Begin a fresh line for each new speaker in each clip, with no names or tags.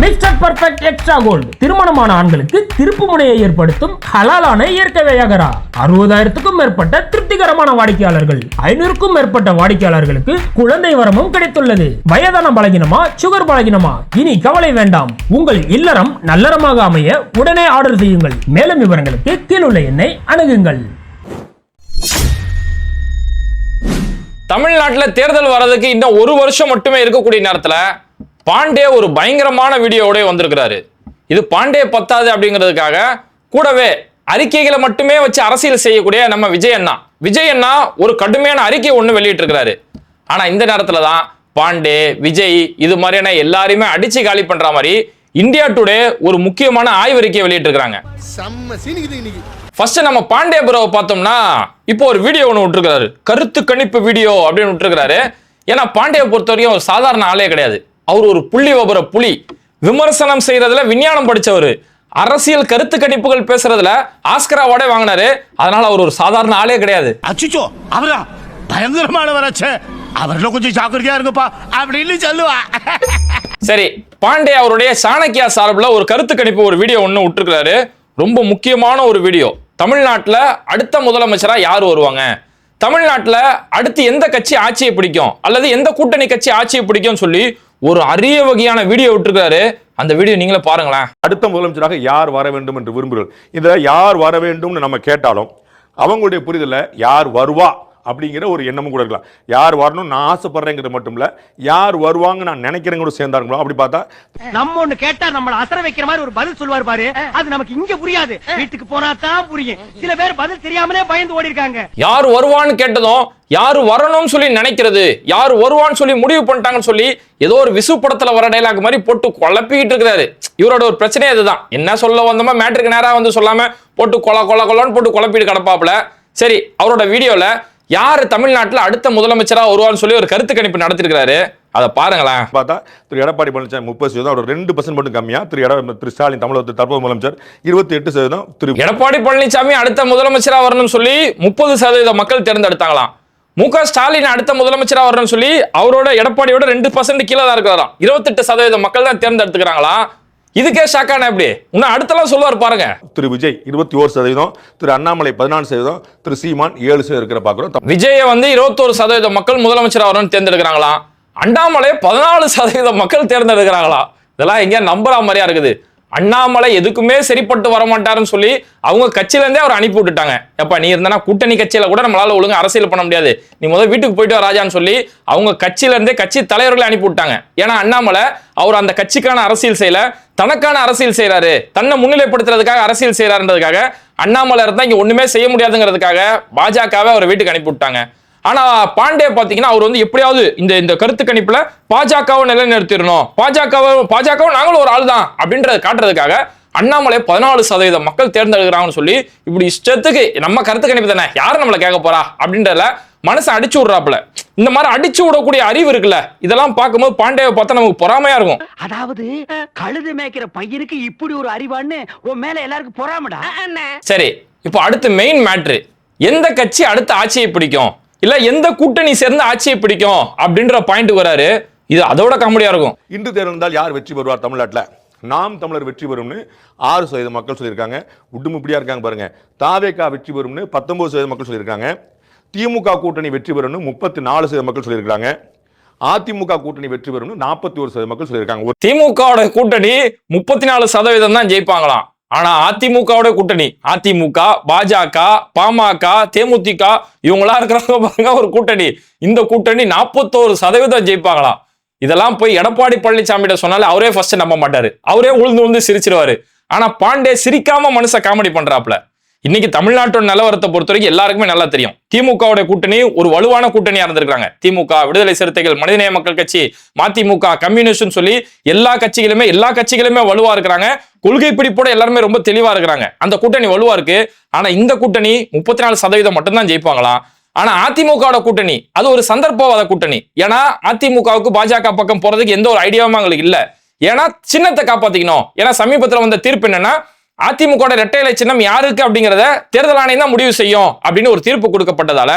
Mister perfect extra gold திருமணமான ஆண்களுக்கு திருப்பு முனையை ஏற்படுத்தும் ஹலாலான இயற்கை வியாகரா. அறுபதாயிரத்துக்கும் மேற்பட்ட திருப்திகரமான வாடிக்கையாளர்கள். ஐநூறுக்கும் மேற்பட்ட வாடிக்கையாளர்களுக்கு குழந்தை வரமும் கிடைத்துள்ளது. வயதான பலகினமா சுகர் பலகினமா? இனி கவலை வேண்டாம். உங்கள் இல்லறம் நல்லறமாக அமைய உடனே ஆர்டர் செய்யுங்கள். மேலும் விவரங்களுக்கு கீழுள்ள எண்ணை அணுகுங்கள்.
தமிழ்நாட்டில் தேர்தல் வர்றதுக்கு இன்னும் ஒரு வருஷம் மட்டுமே இருக்கக்கூடிய நேரத்தில் பாண்டே ஒரு பயங்கரமான வீடியோவோட வந்திருக்கிறாரு. இது பாண்டே பத்தாது அப்படிங்கிறதுக்காக கூடவே அறிக்கைகளை மட்டுமே வச்சு அரசியல் செய்யக்கூடிய நம்ம விஜய் அண்ணா. விஜய் அண்ணா ஒரு கடுமையான அறிக்கை ஒன்று வெளியிட்டு இருக்கிறாரு ஆனா இந்த நேரத்துல தான் பாண்டே விஜய் இது மாதிரியான எல்லாரையுமே அடிச்சு காலி பண்ற மாதிரி இந்தியா டுடே ஒரு முக்கியமான ஆய்வறிக்கையை வெளியிட்டு இருக்காங்க
செம்ம சீனிக்குது இன்னைக்கு.
ஃபர்ஸ்ட் நம்ம பாண்டிய ப்ரோவை பார்த்தோம்னா இப்போ ஒரு வீடியோ ஒன்று விட்டுருக்காரு கருத்து கணிப்பு வீடியோ அப்படின்னு விட்டுருக்காரு ஏன்னா பாண்டியை பொறுத்த வரைக்கும் ஒரு சாதாரண ஆளே கிடையாது. அவர் ஒரு புள்ளி விபர புலி. விமர்சனம் செய்யறதுல விஞ்ஞானம் படிச்சவர். அரசியல் கருத்து கணிப்புகள் பேசுறதுல ஆஸ்கர் அவார்டே வாங்கினாரு. அதனால அவர் ஒரு சாதாரண ஆளே கிடையாது.
அச்சுச்சோ அவரா? பயங்கரமானவராச்சே அவர்ல கொஞ்சம் ஜாக்கிரதையா இருங்கப்பா அப்படின்னு சொல்லுவா.
சரி பாண்டே அவருடைய சாணக்கியா சார்பில் ஒரு கருத்து கணிப்பு ஒரு வீடியோ ஒன்று விட்டுருக்காரு ரொம்ப முக்கியமான ஒரு வீடியோ. தமிழ்நாட்டில் அடுத்த முதலமைச்சரா யார் வருவாங்க? தமிழ்நாட்டில் அடுத்து எந்த கட்சி ஆட்சியை பிடிக்கும்? அல்லது எந்த கூட்டணி கட்சி ஆட்சியை பிடிக்கும்னு சொல்லி ஒரு அரிய வகையான வீடியோ விட்டுருக்காரு. அந்த வீடியோ நீங்களே பாருங்களேன்.
அடுத்த முதலமைச்சராக யார் வர வேண்டும் என்று விரும்புகிறோம் இதில் யார் வர வேண்டும்னு நம்ம கேட்டாலும் அவங்களுடைய புரிதலை யார் வருவா? அப்படிங்கிற ஒரு எண்ணமும் கூட இருக்கலாம். யார் வரணும் நான் ஆசைப்படுறேங்கிறது மட்டும் இல்ல யார் வருவாங்க நான் நினைக்கிறேங்க கூட சேர்ந்தாருங்களோ? அப்படி பார்த்தா
நம்ம ஒண்ணு கேட்டா நம்மள அசர வைக்கிற மாதிரி ஒரு பதில் சொல்லுவார் பாரு. அது நமக்கு இங்க புரியாது. வீட்டுக்கு போனா தான் புரியும். சில பேர் பதில் தெரியாமலே பயந்து ஓடி இருக்காங்க.
யார் வருவான்னு கேட்டதும் யார் வரணும்னு சொல்லி நினைக்கிறது யார் வருவான்னு சொல்லி முடிவு பண்ணிட்டாங்கன்னு சொல்லி ஏதோ ஒரு விசு படத்துல வர டைலாக் மாதிரி போட்டு குழப்பிக்கிட்டு இருக்கிறாரு. இவரோட ஒரு பிரச்சனையே அதுதான். என்ன சொல்ல வந்தோமா மேட்ருக்கு நேரா வந்து சொல்லாம போட்டு கொல கொல கொலன்னு போட்டு குழப்பிட்டு கிடப்பாப்புல. சரி அவரோட வீடியோல யார் தமிழ்நாட்டுல அடுத்த முதலமைச்சரா வருவான்னு சொல்லி ஒரு கருத்து கணிப்பு நடத்திருக்கிறாரு? அதை பாருங்களேன்.
பார்த்தா திரு எடப்பாடி பழனிசாமி முப்பது சதவீதம் அவர் ரெண்டு பர்சன்ட் மட்டும் கம்மியா திரு எட திரு ஸ்டாலின் தமிழகத்து தற்போது முதலமைச்சர் இருபத்தி எட்டு சதவீதம் திரு
எடப்பாடி பழனிசாமி அடுத்த முதலமைச்சரா வரணும்னு சொல்லி முப்பது சதவீத மக்கள் தேர்ந்தெடுத்தாங்களாம். மு க ஸ்டாலின் அடுத்த முதலமைச்சரா வரணும்னு சொல்லி அவரோட எடப்பாடியோட ரெண்டு பர்சன்ட் கீழே தான் இருக்கிறாராம். இருபத்தெட்டு சதவீத மக்கள் தான் தேர்ந்தெடுத்துக்கிறாங்களா இதுக்கே ஷாக்கான எப்படி? இன்னும் அடுத்தலாம் சொல்லுவார் பாருங்க.
திரு விஜய் இருபத்தி ஓரு சதவீதம் திரு அண்ணாமலை பதினாலு சதவீதம் திரு சீமான் ஏழு சதவீதம் இருக்கிற பார்க்குறோம்
விஜய வந்து இருபத்தோரு சதவீத மக்கள் முதலமைச்சரா வரணும்னு தேர்ந்தெடுக்கிறாங்களாம். அண்ணாமலை பதினாலு சதவீத மக்கள் தேர்ந்தெடுக்கிறாங்களாம். இதெல்லாம் எங்கேயா நம்புற மாதிரியா இருக்குது. அண்ணாமலை எதுக்குமே சரிப்பட்டு வர மாட்டாருன்னு சொல்லி அவங்க கட்சியிலேருந்தே அவர் அனுப்பி விட்டுட்டாங்க. எப்ப நீ இருந்தா கூட்டணி கட்சியில கூட நம்மளால ஒழுங்கு அரசியல் பண்ண முடியாது. நீ முதல் வீட்டுக்கு போயிட்டு ராஜான்னு சொல்லி அவங்க கட்சியிலேருந்தே கட்சி தலைவர்களை அனுப்பி விட்டாங்க. ஏன்னா அண்ணாமலை அவர் அந்த கட்சிக்கான அரசியல் செய்யல. தனக்கான அரசியல் செய்கிறாரு தன்னை முன்னிலைப்படுத்துறதுக்காக அரசியல் செய்கிறாருன்றதுக்காக அண்ணாமலை இருந்தால் இங்கே ஒன்றுமே செய்ய முடியாதுங்கிறதுக்காக பாஜகவை அவர் வீட்டுக்கு அனுப்பி விட்டாங்க. ஆனா பாண்டே பாத்தீங்கன்னா அவர் வந்து எப்படியாவது இந்த இந்த கருத்து கணிப்புல பாஜகவை நிலைநிறுத்திடணும். பாஜகவை பாஜகவை நாங்களும் ஒரு ஆள் தான் அப்படின்றத காட்டுறதுக்காக அண்ணாமலை பதினாலு சதவீத மக்கள் தேர்ந்தெடுக்கிறாங்கன்னு சொல்லி இப்படி இஷ்டத்துக்கு நம்ம கருத்து கணிப்பு தானே? யார் நம்மளை கேட்க போறா? அப்படின்றதுல மனசை அடிச்சு விடுறாப்புல. இந்த மாதிரி அடிச்சு விடக்கூடிய அறிவு இருக்குல்ல இதெல்லாம் பார்க்கும்போது பாண்டேவை பார்த்தா நமக்கு பொறாமையா இருக்கும்.
அதாவது கழுது மேய்க்கிற பையனுக்கு இப்படி ஒரு அறிவான்னு உன் மேல எல்லாருக்கும் பொறாமடா?
சரி இப்போ அடுத்து மெயின் மேட்ரு எந்த கட்சி அடுத்த ஆட்சியை பிடிக்கும்? இல்ல எந்த கூட்டணி சேர்ந்து ஆட்சியை பிடிக்கும் அப்படின்ற பாயிண்ட் வராரு. இது அதோட காமெடியா இருக்கும்.
இன்று தேர்தல் இருந்தால் யார் வெற்றி பெறுவார் தமிழ்நாட்டில்? நாம் தமிழர் வெற்றி பெறும்னு ஆறு சதவீத மக்கள் சொல்லியிருக்காங்க. உடுமுப்படியா இருக்காங்க பாருங்க. தாவேகா வெற்றி பெறும்னு பத்தொன்பது சதவீத மக்கள் சொல்லியிருக்காங்க. திமுக கூட்டணி வெற்றி பெறும்னு முப்பத்தி நாலு சதவீத மக்கள் சொல்லியிருக்காங்க. அதிமுக கூட்டணி வெற்றி பெறும்னு நாற்பத்தி ஒரு சதவீத மக்கள் சொல்லியிருக்காங்க.
திமுகவோட கூட்டணி முப்பத்தி நாலு சதவீதம் தான் ஜெயிப்பாங்களாம். ஆனா அதிமுகவோட கூட்டணி அதிமுக பாஜக பாமக தேமுதிக இவங்களா இருக்கிறவங்க பாருங்க ஒரு கூட்டணி. இந்த கூட்டணி நாற்பத்தோரு சதவீதம் ஜெயிப்பாங்களாம் இதெல்லாம் போய் எடப்பாடி பழனிசாமிகிட்ட சொன்னாலே அவரே ஃபர்ஸ்ட் நம்ப மாட்டாரு. அவரே உழுந்து உழுந்து சிரிச்சிருவாரு. ஆனா பாண்டே சிரிக்காம மனுஷ காமெடி பண்றாப்ல இன்னைக்கு தமிழ்நாட்டோட நிலவரத்தை பொறுத்த வரைக்கும் எல்லாருக்குமே நல்லா தெரியும். திமுகவோட கூட்டணி ஒரு வலுவான கூட்டணியா இருந்திருக்காங்க திமுக விடுதலை சிறுத்தைகள் மனிதநேய மக்கள் கட்சி மதிமுக கம்யூனிஸ்ட் சொல்லி எல்லா கட்சிகளுமே எல்லா கட்சிகளுமே வலுவா இருக்கிறாங்க. கொள்கை பிடிப்போட எல்லாருமே ரொம்ப தெளிவா இருக்கிறாங்க. அந்த கூட்டணி வலுவா இருக்கு. ஆனா இந்த கூட்டணி முப்பத்தி நாலு சதவீதம் மட்டும்தான் ஜெயிப்பாங்களாம் ஆனா அதிமுகவோட கூட்டணி அது ஒரு சந்தர்ப்பவாத கூட்டணி. ஏன்னா அதிமுகவுக்கு பாஜக பக்கம் போறதுக்கு எந்த ஒரு ஐடியாவும் அவங்களுக்கு இல்ல. ஏன்னா சின்னத்தை காப்பாத்திக்கணும். ஏன்னா சமீபத்துல வந்த தீர்ப்பு என்னன்னா அதிமுக இரட்டை இலை சின்னம் யாருக்கு அப்படிங்கிறத தேர்தல் ஆணையம் தான் முடிவு செய்யும் அப்படின்னு ஒரு தீர்ப்பு கொடுக்கப்பட்டதால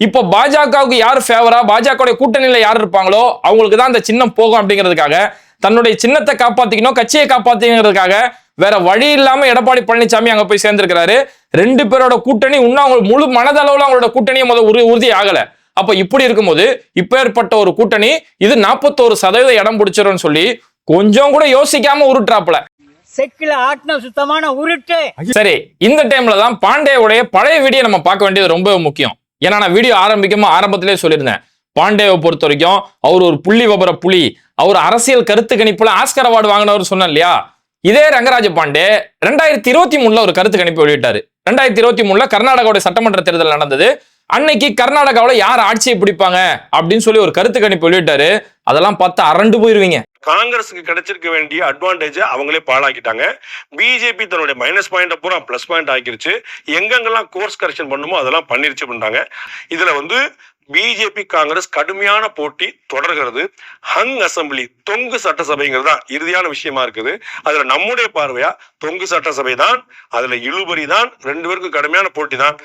இப்போ பாஜகவுக்கு யார் ஃபேவரா பாஜக கூட்டணியில் யார் இருப்பாங்களோ அவங்களுக்கு தான் அந்த சின்னம் போகும் அப்படிங்கிறதுக்காக தன்னுடைய சின்னத்தை காப்பாத்திக்கணும் கட்சியை காப்பாத்திக்கிறதுக்காக வேற வழி இல்லாம எடப்பாடி பழனிசாமி அங்க போய் சேர்ந்திருக்கிறாரு. ரெண்டு பேரோட கூட்டணி இன்னும் அவங்க முழு மனதளவுல அவங்களோட கூட்டணியை முதல் உறு உறுதி ஆகல. அப்ப இப்படி இருக்கும்போது இப்பேற்பட்ட ஒரு கூட்டணி இது நாற்பத்தோரு சதவீத இடம் பிடிச்சிரும்னு சொல்லி கொஞ்சம் கூட யோசிக்காம உருட்டுறாப்புல.
செக்கில ஆட்டின சுத்தமான உருட்டு.
சரி இந்த டைம்ல தான் பாண்டேவுடைய பழைய வீடியோ நம்ம பார்க்க வேண்டியது ரொம்ப முக்கியம். ஏன்னா நான் வீடியோ ஆரம்பிக்குமா ஆரம்பத்திலே சொல்லியிருந்தேன். பாண்டேவை பொறுத்த வரைக்கும் அவர் ஒரு புள்ளி விபர புலி. அவர் அரசியல் கருத்து கணிப்புல ஆஸ்கர் அவார்டு வாங்கினவர் சொன்னேன் இல்லையா? இதே ரங்கராஜ பாண்டே ரெண்டாயிரத்தி இருபத்தி மூணுல ஒரு கருத்து கணிப்பு வெளியிட்டாரு. ரெண்டாயிரத்தி இருபத்தி மூணுல கர்நாடகாவோட சட்டமன்ற தேர்தல் நடந்தது. அன்னைக்கு கர்நாடகாவில் யார் ஆட்சியை பிடிப்பாங்க அப்படின்னு சொல்லி ஒரு கருத்து கணிப்பு வெளியிட்டாரு. அதெல்லாம் பார்த்து அரண்டு போயிருவீங்க.
காங்கிரஸுக்கு கிடைச்சிருக்க வேண்டிய அட்வான்டேஜ் அவங்களே பாழாக்கிட்டாங்க. பிஜேபி தன்னுடைய மைனஸ் பாயிண்ட்டை பூரா ப்ளஸ் பாயிண்ட் ஆக்கிருச்சு. எங்கெங்கெல்லாம் கோர்ஸ் கரெக்ஷன் பண்ணுமோ அதெல்லாம் பண்ணிருச்சு பண்ணாங்க இதுல வந்து பிஜேபி காங்கிரஸ் கடுமையான போட்டி தொடர்கிறது. ஹங் அசெம்பிளி தொங்கு சட்டசபைங்கிறது தான் இறுதியான விஷயமா இருக்குது. அதுல நம்முடைய பார்வையா தொங்கு சட்டசபை தான் அதுல இழுபறி தான் ரெண்டு பேருக்கும் கடுமையான போட்டி தான்.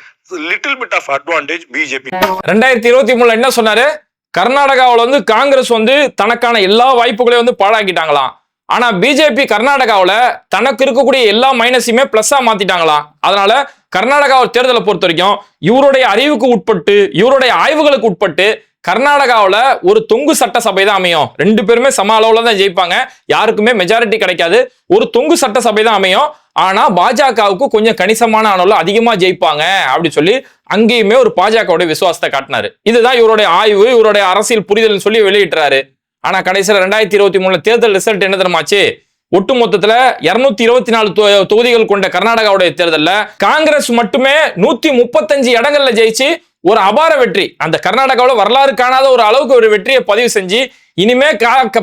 Little bit of advantage BJP
ரெண்டாயிரத்தி இருபத்தி மூணுல என்ன சொன்னாரு? கர்நாடகாவில் வந்து காங்கிரஸ் வந்து தனக்கான எல்லா வாய்ப்புகளையும் வந்து பாழாக்கிட்டாங்களாம். ஆனா பிஜேபி கர்நாடகாவில் தனக்கு இருக்கக்கூடிய எல்லா மைனஸையுமே பிளஸ்ஸா மாத்திட்டாங்களாம். அதனால கர்நாடகா தேர்தலை பொறுத்த வரைக்கும் இவருடைய அறிவுக்கு உட்பட்டு இவருடைய ஆய்வுகளுக்கு உட்பட்டு கர்நாடகாவில் ஒரு தொங்கு சட்டசபை தான் அமையும். ரெண்டு பேருமே சம அளவுல தான் ஜெயிப்பாங்க. யாருக்குமே மெஜாரிட்டி கிடைக்காது. ஒரு தொங்கு சட்டசபை தான் அமையும். ஆனா பாஜகவுக்கு கொஞ்சம் கணிசமான அளவுல அதிகமா ஜெயிப்பாங்க அப்படி சொல்லி அங்கேயுமே ஒரு பாஜகவுடைய விசுவாசத்தை காட்டினாரு. இதுதான் இவருடைய ஆய்வு இவருடைய அரசியல் புரிதல்னு சொல்லி வெளியிட்டுறாரு. ஆனா கடைசியில் ரெண்டாயிரத்தி இருபத்தி மூணுல தேர்தல் ரிசல்ட் என்ன தெரியுமாச்சு? ஒட்டு மொத்தத்துல இருநூத்தி இருபத்தி நாலு தொ- தொகுதிகள் கொண்ட கர்நாடகாவுடைய தேர்தலில் காங்கிரஸ் மட்டுமே நூத்தி முப்பத்தஞ்சு இடங்கள்ல ஜெயிச்சு ஒரு அபார வெற்றி. அந்த கர்நாடகாவில் வரலாறு காணாத ஒரு அளவுக்கு ஒரு வெற்றியை பதிவு செஞ்சு இனிமே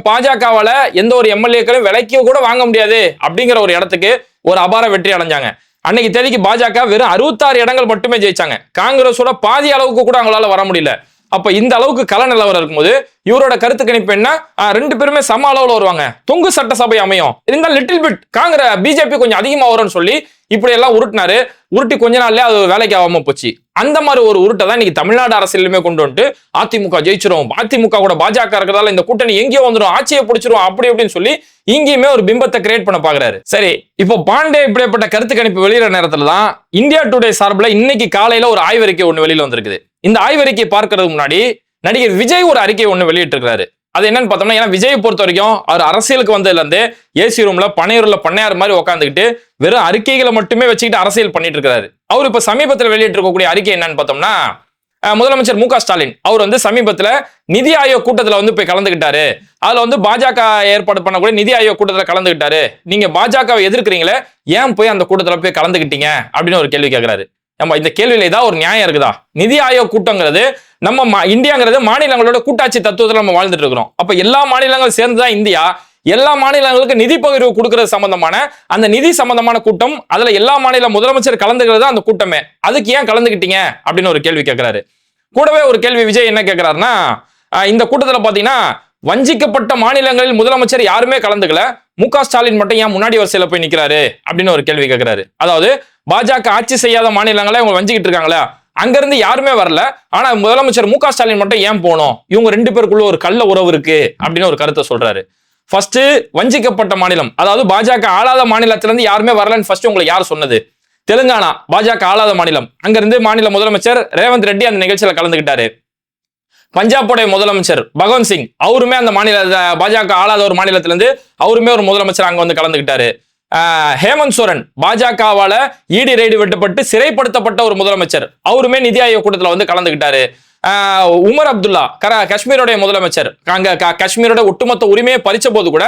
பாஜகவால எந்த ஒரு எம்எல்ஏக்களும் விலைக்கு கூட வாங்க முடியாது அப்படிங்கிற ஒரு இடத்துக்கு ஒரு அபார வெற்றி அடைஞ்சாங்க. அன்னைக்கு தேதிக்கு பாஜக வெறும் அறுபத்தாறு இடங்கள் மட்டுமே ஜெயிச்சாங்க. காங்கிரஸோட பாதி அளவுக்கு கூட அவங்களால வர முடியல. அப்ப இந்த அளவுக்கு கல நிலவரம் இருக்கும்போது இவரோட கருத்து கணிப்பு என்ன? ரெண்டு பேருமே சம அளவுல வருவாங்க. தொங்கு சட்டசபை அமையும். இருந்தால் லிட்டில் பிட் காங்கிரஸ் பிஜேபி கொஞ்சம் அதிகமா வரும்னு சொல்லி இப்படி எல்லாம் உருட்டினாரு. உருட்டி கொஞ்ச நாள்லயே அது வேலைக்கு ஆகாம போச்சு. அந்த மாதிரி ஒரு உருட்டை தான் இன்னைக்கு தமிழ்நாடு அரசியலுமே கொண்டு வந்துட்டு அதிமுக ஜெயிச்சிரும். அதிமுக கூட பாஜக இருக்கிறதால இந்த கூட்டணி எங்கேயோ வந்துடும் ஆட்சியை பிடிச்சிரும். அப்படி அப்படின்னு சொல்லி இங்கேயுமே ஒரு பிம்பத்தை கிரியேட் பண்ண பாக்குறாரு. சரி இப்போ பாண்டே இப்படிப்பட்ட கருத்து கணிப்பு வெளியிற நேரத்துல தான் இந்தியா டுடே சார்பில் இன்னைக்கு காலையில ஒரு ஆய்வறிக்கை ஒன்று வெளியில வந்திருக்குது. இந்த ஆய்வறிக்கை பார்க்கறதுக்கு முன்னாடி நடிகர் விஜய் ஒரு அறிக்கை ஒன்று வெளியிட்டிருக்கிறாரு. அது என்னன்னு பார்த்தோம்னா ஏன்னா விஜயை பொறுத்த வரைக்கும் அவர் அரசியலுக்கு வந்ததுலேருந்து ஏசி ரூம்ல பனையூர்ல பண்ணையார் மாதிரி உட்காந்துக்கிட்டு வெறும் அறிக்கைகளை மட்டுமே வச்சுக்கிட்டு அரசியல் பண்ணிட்டு இருக்காரு அவர் இப்போ சமீபத்தில் வெளியிட்டிருக்கக்கூடிய அறிக்கை என்னன்னு பார்த்தோம்னா முதலமைச்சர் மு ஸ்டாலின். அவர் வந்து சமீபத்தில் நிதி ஆயோக் கூட்டத்தில் வந்து போய் கலந்துக்கிட்டாரு. அதில் வந்து பாஜக ஏற்பாடு பண்ணக்கூடிய நிதி ஆயோக் கூட்டத்தில் கலந்துக்கிட்டாரு. நீங்கள் பாஜகவை எதிர்க்கிறீங்களே ஏன் போய் அந்த கூட்டத்தில் போய் கலந்துக்கிட்டீங்க? அப்படின்னு ஒரு கேள்வி கேட்குறாரு நம்ம இந்த கேள்வியில ஏதாவது ஒரு நியாயம் இருக்குதா? நிதி ஆயோக் கூட்டங்கிறது நம்ம மா- இந்தியாங்கிறது மாநிலங்களோட கூட்டாட்சி தத்துவத்தில் நம்ம வாழ்ந்துட்டு இருக்கிறோம். அப்ப எல்லா மாநிலங்களும் சேர்ந்துதான் இந்தியா. எல்லா மாநிலங்களுக்கு நிதி பகிர்வு கொடுக்கறது சம்பந்தமான அந்த நிதி சம்பந்தமான கூட்டம் அதுல எல்லா மாநில முதலமைச்சர் கலந்துக்கிறது தான் அந்த கூட்டமே. அதுக்கு ஏன் கலந்துக்கிட்டீங்க? அப்படின்னு ஒரு கேள்வி கேட்கிறாரு. கூடவே ஒரு கேள்வி விஜய் என்ன கேட்கிறாருன்னா இந்த கூட்டத்துல பாத்தீங்கன்னா வஞ்சிக்கப்பட்ட மாநிலங்களில் முதலமைச்சர் யாருமே கலந்துக்கல. மு க ஸ்டாலின் மட்டும் ஏன் முன்னாடி வரிசையில போய் நிக்கிறாரு? அப்படின்னு ஒரு கேள்வி கேட்கிறாரு. அதாவது பாஜக ஆட்சி செய்யாத மாநிலங்களை இவங்க வஞ்சிக்கிட்டு இருக்காங்களே? அங்கிருந்து யாருமே வரல. ஆனா முதலமைச்சர் மு ஸ்டாலின் மட்டும் ஏன் போகணும் இவங்க ரெண்டு பேருக்குள்ள ஒரு கள்ள உறவு இருக்கு அப்படின்னு ஒரு கருத்தை சொல்றாரு. ஃபர்ஸ்ட் வஞ்சிக்கப்பட்ட மாநிலம். அதாவது பாஜக ஆளாத மாநிலத்திலிருந்து யாருமே வரலன்னு ஃபர்ஸ்ட் உங்களை யார் சொன்னது? தெலுங்கானா பாஜக ஆளாத மாநிலம். அங்கிருந்து மாநில முதலமைச்சர் ரேவந்த் ரெட்டி அந்த நிகழ்ச்சியில கலந்துகிட்டாரு. பஞ்சாபோடைய முதலமைச்சர் பகவந்த் சிங் அவருமே அந்த மாநில பாஜக ஆளாத ஒரு மாநிலத்திலிருந்து அவருமே ஒரு முதலமைச்சர் அங்க வந்து கலந்துகிட்டாரு. ஹேமந்த் சோரன் பாஜகவால இடி ரைடு வெட்டப்பட்டு சிறைப்படுத்தப்பட்ட ஒரு முதலமைச்சர். அவருமே நிதி ஆயோக் கூட்டத்தில் வந்து கலந்துக்கிட்டாரு உமர் அப்துல்லா கர காஷ்மீருடைய முதலமைச்சர். அங்க காஷ்மீரோட ஒட்டுமொத்த உரிமையை பறிச்ச போது கூட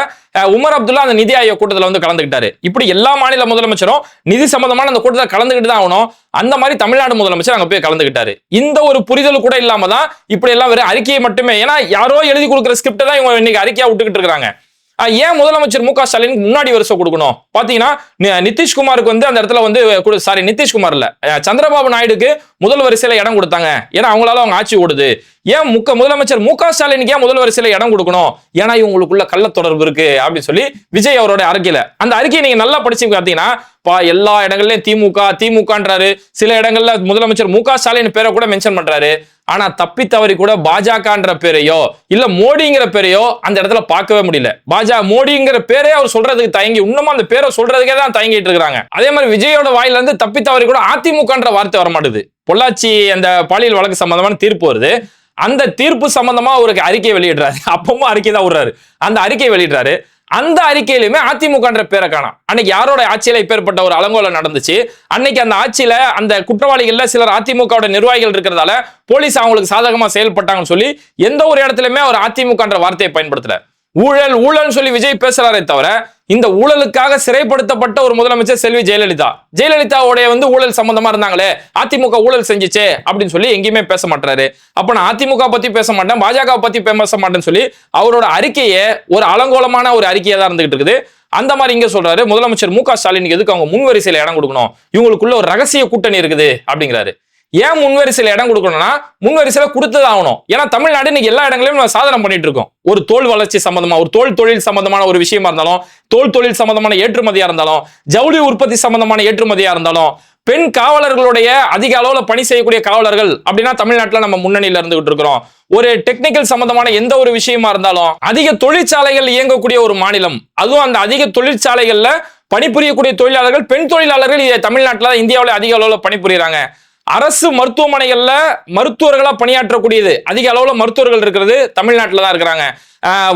உமர் அப்துல்லா அந்த நிதி ஆயோக் கூட்டத்தில் வந்து கலந்துக்கிட்டாரு இப்படி எல்லா மாநில முதலமைச்சரும் நிதி சம்பந்தமான அந்த கூட்டத்தில் கலந்துக்கிட்டு தான் ஆகணும். அந்த மாதிரி தமிழ்நாடு முதலமைச்சர் அங்க போய் கலந்துக்கிட்டாரு இந்த ஒரு புரிதல் கூட இல்லாம தான் இப்படி எல்லாம் வெறும் அறிக்கையை மட்டுமே ஏன்னா யாரோ எழுதி கொடுக்குற ஸ்கிரிப்டை தான் இவங்க இன்னைக்கு அறிக்கையா விட்டுக்கிட்டு இருக்காங்க. ஏன் முதலமைச்சர் மு க. ஸ்டாலினுக்கு முன்னாடி வருஷம் கொடுக்கணும்? பாத்தீங்கன்னா நிதிஷ்குமாருக்கு வந்து அந்த இடத்துல வந்து சாரி நிதிஷ்குமார் இல்ல சந்திரபாபு நாயுடுக்கு முதல் வரிசையில இடம் கொடுத்தாங்க. ஏன்னா அவங்களால அவங்க ஆட்சி ஓடுது. ஏன் முக்க முதலமைச்சர் மு க. ஸ்டாலினுக்கு ஏன் முதல் வரிசையில இடம் கொடுக்கணும்? ஏன்னா இவங்களுக்குள்ள கள்ள தொடர்பு இருக்கு அப்படின்னு சொல்லி விஜய் அவரோட அறிக்கையில. அந்த அறிக்கையை நீங்க நல்லா படிச்சு பார்த்தீங்கன்னா பா எல்லா இடங்கள்லயும் திமுக திமுகன்றாரு. சில இடங்கள்ல முதலமைச்சர் மு க. ஸ்டாலின் பேரை கூட மென்ஷன் பண்றாரு. ஆனா தப்பி தவறி கூட பாஜகன்ற பேரையோ இல்ல மோடிங்கிற பேரையோ அந்த இடத்துல பார்க்கவே முடியல. பாஜக மோடிங்கிற பேரே அவர் சொல்றதுக்கு தயங்கி இன்னமும் அந்த பேரை சொல்றதுக்கே தான் தயங்கிட்டு இருக்காங்க அதே மாதிரி விஜயோட வாயில இருந்து தப்பி தவறி கூட அதிமுகன்ற வார்த்தை வர மாட்டுது பொள்ளாச்சி அந்த பாலியல் வழக்கு சம்பந்தமான தீர்ப்பு வருது. அந்த தீர்ப்பு சம்பந்தமா ஒரு அறிக்கை வெளியிடுறாரு. அப்பவும் அறிக்கை தான் விடுறாரு. அந்த அறிக்கை வெளியிடுறாரு. அந்த அறிக்கையிலுமே அதிமுகன்ற பேரை காணோம். அன்னைக்கு யாரோட ஆட்சியில இப்பேற்பட்ட ஒரு அலங்கோலம் நடந்துச்சு? அன்னைக்கு அந்த ஆட்சியில அந்த குற்றவாளிகள்ல சிலர் அதிமுகவோட நிர்வாகிகள் இருக்கிறதால போலீஸ் அவங்களுக்கு சாதகமா செயல்பட்டாங்கன்னு சொல்லி எந்த ஒரு இடத்துலயுமே அவர் அதிமுகன்ற வார்த்தையை பயன்படுத்தல. ஊழல் ஊழல்னு சொல்லி விஜய் பேசுறாரே தவிர இந்த ஊழலுக்காக சிறைப்படுத்தப்பட்ட ஒரு முதலமைச்சர் செல்வி ஜெயலலிதா. ஜெயலலிதாவுடைய வந்து ஊழல் சம்பந்தமா இருந்தாங்களே அதிமுக ஊழல் செஞ்சுச்சே அப்படின்னு சொல்லி எங்கேயுமே பேச மாட்டாரு அப்ப நான் அதிமுக பத்தி பேச மாட்டேன் பாஜக பத்தி பேச மாட்டேன்னு சொல்லி அவரோட அறிக்கையே ஒரு அலங்கோலமான ஒரு அறிக்கையா தான் இருந்துகிட்டு இருக்குது. அந்த மாதிரி இங்க சொல்றாரு முதலமைச்சர் மு க ஸ்டாலினுக்கு எதுக்கு அவங்க முன்வரிசையில இடம் கொடுக்கணும்? இவங்களுக்குள்ள ஒரு ரகசிய கூட்டணி இருக்குது அப்படிங்கிறாரு. ஏன் முன்வரிசையில் இடம் கொடுக்கணும்னா முன்வரிசையில கொடுத்தது ஆகணும் ஏன்னா தமிழ்நாடு இன்னைக்கு எல்லா இடங்களையும் நம்ம சாதனை பண்ணிட்டு இருக்கோம். ஒரு தோல் வளர்ச்சி சம்பந்தமா ஒரு தோல் தொழில் சம்பந்தமான ஒரு விஷயமா இருந்தாலும் தோல் தொழில் சம்பந்தமான ஏற்றுமதியா இருந்தாலும் ஜவுளி உற்பத்தி சம்பந்தமான ஏற்றுமதியா இருந்தாலும் பெண் காவலர்களுடைய அதிக அளவுல பணி செய்யக்கூடிய காவலர்கள் அப்படின்னா தமிழ்நாட்டில் நம்ம முன்னணியில இருந்துகிட்டு இருக்கிறோம். ஒரு டெக்னிக்கல் சம்பந்தமான எந்த ஒரு விஷயமா இருந்தாலும் அதிக தொழிற்சாலைகள் இயங்கக்கூடிய ஒரு மாநிலம். அதுவும் அந்த அதிக தொழிற்சாலைகள்ல பணிபுரியக்கூடிய தொழிலாளர்கள் பெண் தொழிலாளர்கள் இதை தமிழ்நாட்டுல தான் அதிக அளவில் பணிபுரிகிறாங்க அரசு மருத்துவமனைகளில் மருத்துவர்களாக பணியாற்றக்கூடியது. அதிக அளவில் மருத்துவர்கள் இருக்கிறது தமிழ்நாட்டில் தான் இருக்கிறாங்க.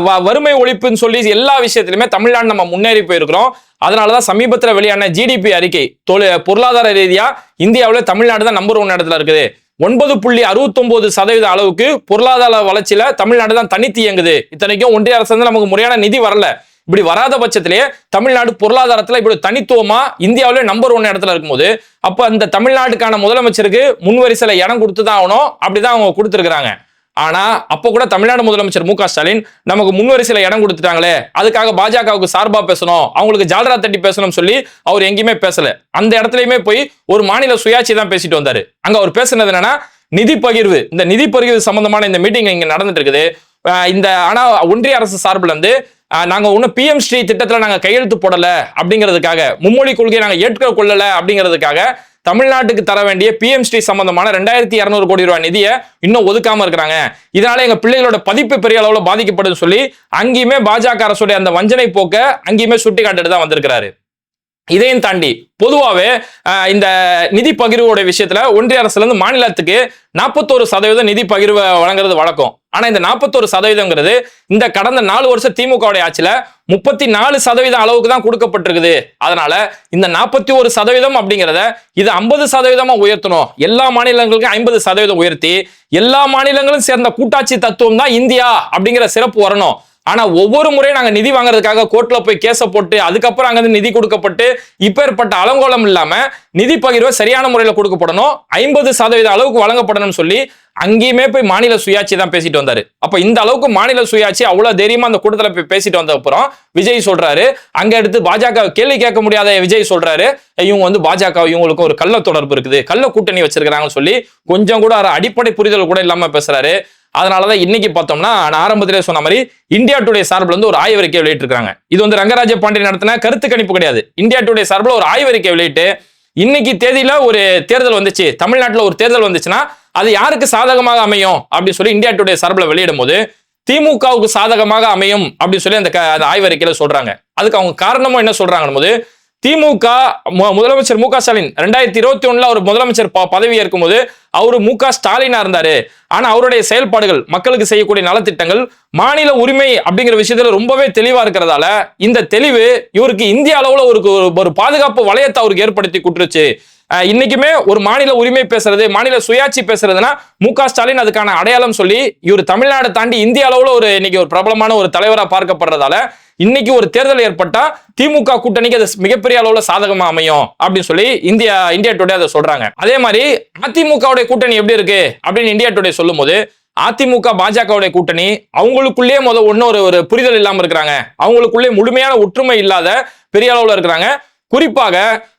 வ- வறுமை ஒழிப்புன்னு சொல்லி எல்லா விஷயத்திலுமே தமிழ்நாடு நம்ம முன்னேறி போயிருக்கிறோம். அதனாலதான் சமீபத்தில் வெளியான ஜிடிபி அறிக்கை தொழில் பொருளாதார ரீதியாக இந்தியாவில் தமிழ்நாடு தான் நம்பர் ஒன் இடத்துல இருக்குது. ஒன்பது புள்ளி அறுபத்தொன்பது சதவீத அளவுக்கு பொருளாதார வளர்ச்சியில தமிழ்நாடு தான் தனித்து இயங்குது. இத்தனைக்கும் ஒன்றிய அரசு வந்து நமக்கு முறையான நிதி வரல. இப்படி வராத பட்சத்திலே தமிழ்நாடு பொருளாதாரத்துல இப்படி தனித்துவமா இந்தியாவிலே நம்பர் ஒன் இடத்துல இருக்கும்போது அப்ப அந்த தமிழ்நாட்டுக்கான முதலமைச்சருக்கு முன்வரிசையில இடம் கொடுத்து தான் ஆகணும். அப்படிதான் அவங்க கொடுத்துருக்காங்க ஆனா அப்ப கூட தமிழ்நாடு முதலமைச்சர் மு ஸ்டாலின் நமக்கு முன்வரிசையில இடம் கொடுத்துட்டாங்களே அதுக்காக பாஜகவுக்கு சார்பா பேசணும் அவங்களுக்கு ஜால்ரா தட்டி பேசணும்னு சொல்லி அவர் எங்கேயுமே பேசல. அந்த இடத்துலயுமே போய் ஒரு மாநில சுயாட்சி தான் பேசிட்டு வந்தாரு. அங்க அவர் பேசுனது என்னன்னா நிதி பகிர்வு. இந்த நிதி பகிர்வு சம்பந்தமான இந்த மீட்டிங் இங்க நடந்துட்டு இருக்குது. இந்த ஆனா ஒன்றிய அரசு சார்பில் இருந்து நாங்கள் ஒன்றும் பிஎம் ஸ்ரீ திட்டத்தில் நாங்கள் கையெழுத்து போடலை அப்படிங்கிறதுக்காக மும்மொழி கொள்கையை நாங்கள் ஏற்க கொள்ளலை அப்படிங்கிறதுக்காக தமிழ்நாட்டுக்கு தர வேண்டிய பிஎம் ஸ்ரீ சம்பந்தமான ரெண்டாயிரத்தி இரநூறு கோடி ரூபாய் நிதியை இன்னும் ஒதுக்காம இருக்கிறாங்க. இதனால எங்க பிள்ளைகளோட பதிப்பு பெரிய அளவில் பாதிக்கப்படுதுன்னு சொல்லி அங்கேயுமே பாஜக அரசுடைய அந்த வஞ்சனை போக்க அங்கேயுமே சுட்டி காட்டிட்டு தான் வந்திருக்கிறாரு. இதையும் தாண்டி பொதுவாகவே இந்த நிதி பகிர்வோட விஷயத்துல ஒன்றிய அரசுல இருந்து மாநிலத்துக்கு நாற்பத்தோரு சதவீதம் நிதி பகிர்வை வழங்குறது வழக்கம். ஆனா இந்த நாற்பத்தோரு சதவீதங்கிறது இந்த கடந்த நாலு வருஷம் திமுகவுடைய ஆட்சியில முப்பத்தி நாலு சதவீதம் அளவுக்கு தான் கொடுக்கப்பட்டிருக்குது. அதனால இந்த நாற்பத்தி ஒரு சதவீதம் அப்படிங்கிறத இது ஐம்பது சதவீதமா உயர்த்தணும். எல்லா மாநிலங்களுக்கும் ஐம்பது சதவீதம் உயர்த்தி எல்லா மாநிலங்களும் சேர்ந்த கூட்டாட்சி தத்துவம் தான் இந்தியா அப்படிங்கிற சிறப்பு வரணும். ஆனா ஒவ்வொரு முறையும் நாங்க நிதி வாங்குறதுக்காக கோர்ட்ல போய் கேஸ போட்டு அதுக்கப்புறம் அங்கிருந்து நிதி கொடுக்கப்பட்டு இப்பேற்பட்ட அலங்கோலம் இல்லாம நிதி பகிர்வு சரியான முறையில் கொடுக்கப்படணும். ஐம்பது சதவீத அளவுக்கு வழங்கப்படணும்னு சொல்லி அங்கேயுமே போய் மாநில சுயாட்சி தான் பேசிட்டு வந்தாரு. அப்ப இந்த அளவுக்கு மாநில சுயாட்சி அவ்வளவு தைரியமா அந்த கூட்டத்துல போய் பேசிட்டு வந்த அப்புறம் விஜய் சொல்றாரு அங்க எடுத்து பாஜக கேள்வி கேட்க முடியாத விஜய் சொல்றாரு இவங்க வந்து பாஜக இவங்களுக்கு ஒரு கள்ள தொடர்பு இருக்குது. கள்ள கூட்டணி வச்சிருக்கிறாங்கன்னு சொல்லி கொஞ்சம் கூட அடிப்படை புரிதல் கூட இல்லாம பேசுறாரு. அதனாலதான் இன்னைக்கு பார்த்தோம்னா நான் ஆரம்பத்திலே சொன்ன மாதிரி இந்தியா டுடே சார்பில் வந்து ஒரு ஆய்வறிக்கை வெளியிட்டிருக்காங்க. இது வந்து ரங்கராஜ பாண்டியன் நடத்தின கருத்து கணிப்பு கிடையாது. இந்தியா டுடே சார்பில் ஒரு ஆய்வறிக்கை வெளியிட்டு இன்னைக்கு தேதியில ஒரு தேர்தல் வந்துச்சு. தமிழ்நாட்டில் ஒரு தேர்தல் வந்துச்சுன்னா அது யாருக்கு சாதகமாக அமையும் அப்படின்னு சொல்லி இந்தியா டுடே சார்பில் வெளியிடும் போது திமுகவுக்கு சாதகமாக அமையும் அப்படின்னு சொல்லி அந்த க- அந்த ஆய்வறிக்கையில சொல்றாங்க. அதுக்கு அவங்க காரணமும் என்ன சொல்றாங்கன்னு போது திமுக முதலமைச்சர் மு க ஸ்டாலின் ரெண்டாயிரத்தி இருபத்தி ஒண்ணுல அவர் முதலமைச்சர் ப- பதவி ஏற்கும்போது அவர் மு க ஸ்டாலினா இருந்தாரு. ஆனா அவருடைய செயல்பாடுகள் மக்களுக்கு செய்யக்கூடிய நலத்திட்டங்கள் மாநில உரிமை அப்படிங்கிற விஷயத்துல ரொம்பவே தெளிவா இருக்கிறதால இந்த தெளிவு இவருக்கு இந்திய அளவுல ஒரு ஒரு- பாதுகாப்பு வளையத்தை அவருக்கு ஏற்படுத்தி கொடுத்துருச்சு. இன்னைக்குமே ஒரு மாநில உரிமை பேசுறது மாநில சுயாட்சி பேசுறதுன்னா மு க ஸ்டாலின் அதுக்கான அடையாளம் சொல்லி இவர் தமிழ்நாடு தாண்டி இந்திய அளவுல ஒரு இன்னைக்கு ஒரு பிரபலமான ஒரு தலைவரா பார்க்கப்படுறதால இன்னைக்கு ஒரு தேர்தல் ஏற்பட்டா திமுக கூட்டணிக்கு அது மிகப்பெரிய அளவுல சாதகமா அமையும் அப்படின்னு சொல்லி இந்தியா இந்தியா டுடே அதை சொல்றாங்க. அதே மாதிரி அதிமுகவுடைய கூட்டணி எப்படி இருக்கு அப்படின்னு இந்தியா டுடே சொல்லும்போது அதிமுக பாஜகவுடைய கூட்டணி அவங்களுக்குள்ளேயே முத ஒன்னும் ஒரு ஒரு புரிதல் இல்லாம இருக்கிறாங்க. அவங்களுக்குள்ளே முழுமையான ஒற்றுமை இல்லாத பெரிய அளவுல இருக்கிறாங்க. குறிப்பாக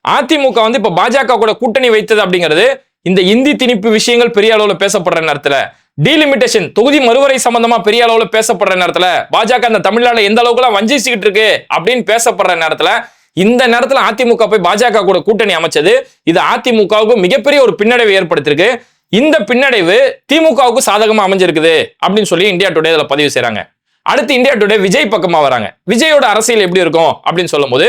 அதிமுக வந்து இப்ப பாஜக கூட கூட்டணி வைத்தது அப்படிங்கிறது இந்த இந்தி திணிப்பு விஷயங்கள் பெரிய அளவுல பேசப்படுற நேரத்துல. டீலிமிட்டேஷன் தொகுதி மறுவரை சம்பந்தமா பெரிய அளவுல பேசப்படுற நேரத்துல பாஜக அந்த தமிழ்நாடு எந்த அளவுக்குலாம் வஞ்சிச்சுக்கிட்டு இருக்கு அப்படின்னு பேசப்படுற நேரத்துல இந்த நேரத்துல அதிமுக போய் பாஜக கூட கூட்டணி அமைச்சது இது அதிமுகவுக்கு மிகப்பெரிய ஒரு பின்னடைவை ஏற்படுத்திருக்கு இந்த பின்னடைவு திமுகவுக்கு சாதகமா அமைஞ்சிருக்குது அப்படின்னு சொல்லி இந்தியா டுடே இதுல பதிவு செய்யறாங்க அடுத்து இந்தியா டுடே விஜய் பக்கமா வராங்க. விஜயோட அரசியல் எப்படி இருக்கும் அப்படின்னு சொல்லும்போது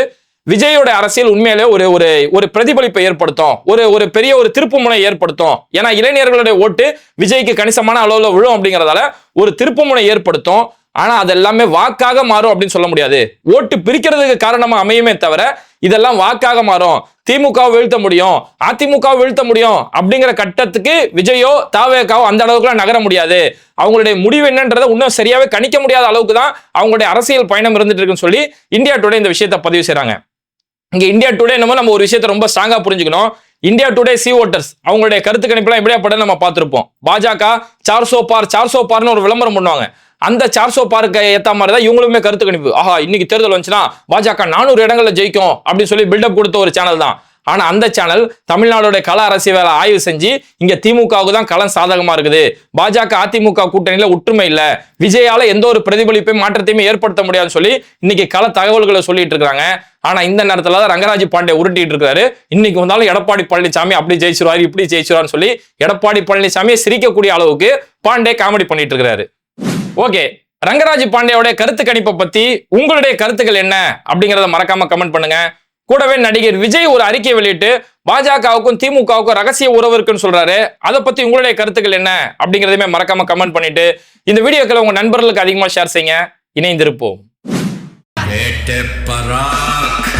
விஜயோட அரசியல் உண்மையிலே ஒரு ஒரு ஒரு பிரதிபலிப்பை ஏற்படுத்தும். ஒரு ஒரு பெரிய ஒரு திருப்புமுனை ஏற்படுத்தும். ஏன்னா இளைஞர்களுடைய ஓட்டு விஜய்க்கு கணிசமான அளவில் விழும் அப்படிங்கிறதால ஒரு திருப்புமுனை ஏற்படுத்தும். ஆனா அது எல்லாமே வாக்காக மாறும் அப்படின்னு சொல்ல முடியாது. ஓட்டு பிரிக்கிறதுக்கு காரணமா அமையுமே தவிர இதெல்லாம் வாக்காக மாறும். திமுக வீழ்த்த முடியும். அதிமுக வீழ்த்த முடியும் அப்படிங்கிற கட்டத்துக்கு விஜயோ தாவேக்காவோ அந்த அளவுக்குலாம் நகர முடியாது. அவங்களுடைய முடிவு என்னன்றதை இன்னும் சரியாவே கணிக்க முடியாத அளவுக்கு தான் அவங்களுடைய அரசியல் பயணம் இருந்துட்டு இருக்குன்னு சொல்லி இந்தியா டுடே இந்த விஷயத்தை பதிவு செய்யறாங்க இங்க இந்தியா டுடே நம்ம நம்ம ஒரு விஷயத்தை ரொம்ப ஸ்ட்ராங்கா புரிஞ்சுக்கணும். இந்தியா டுடே சி ஓட்டர்ஸ் அவங்களுடைய கருத்து கணிப்புலாம் எப்படியா படம் நம்ம பார்த்திருப்போம். பாஜக சார்சோ பார் சார்சோ பார்னு ஒரு விளம்பரம் பண்ணுவாங்க. அந்த சார்சோ பார்க்க ஏத்த மாதிரி தான் இவங்களுமே கருத்து கணிப்பு ஆஹா இன்னைக்கு தேர்தல் வந்துச்சுன்னா பாஜக நானூறு இடங்கள்ல ஜெயிக்கும் அப்படின்னு சொல்லி பில்டப் கொடுத்த ஒரு சேனல் தான். ஆனால் அந்த சேனல் தமிழ்நாடோட கள அரசியலை ஆய்வு செஞ்சு இங்கே திமுகவுக்கு தான் களம் சாதகமாக இருக்குது. பாஜக அதிமுக கூட்டணியில் ஒற்றுமை இல்லை. விஜயால எந்த ஒரு பிரதிபலிப்பையும் மாற்றத்தையுமே ஏற்படுத்த முடியாதுன்னு சொல்லி இன்னைக்கு கள தகவல்களை சொல்லிட்டு இருக்காங்க. ஆனா இந்த நேரத்துல தான் ரங்கராஜ் பாண்டே உருட்டிட்டு இருக்காரு. இன்னைக்கு வந்தாலும் எடப்பாடி பழனிசாமி அப்படி ஜெயிச்சிருவாரு இப்படி ஜெயிச்சிருவாருன்னு சொல்லி எடப்பாடி பழனிசாமியை சிரிக்கக்கூடிய அளவுக்கு பாண்டே காமெடி பண்ணிட்டு இருக்காரு. ஓகே. ரங்கராஜ் பாண்டேயோட கருத்து கணிப்பை பத்தி உங்களுடைய கருத்துக்கள் என்ன அப்படிங்கறத மறக்காம கமெண்ட் பண்ணுங்க. கூடவே நடிகர் விஜய் ஒரு அறிக்கை வெளியிட்டு பாஜகவுக்கும் திமுகவுக்கும் ரகசிய உறவு இருக்குன்னு சொல்றாரு. அதை பத்தி உங்களுடைய கருத்துக்கள் என்ன? அப்படிங்கிறதையுமே மறக்காம கமெண்ட் பண்ணிட்டு இந்த வீடியோக்களை உங்க நண்பர்களுக்கு அதிகமா ஷேர் செய்யுங்க. இணைந்திருப்போம்.
பராக்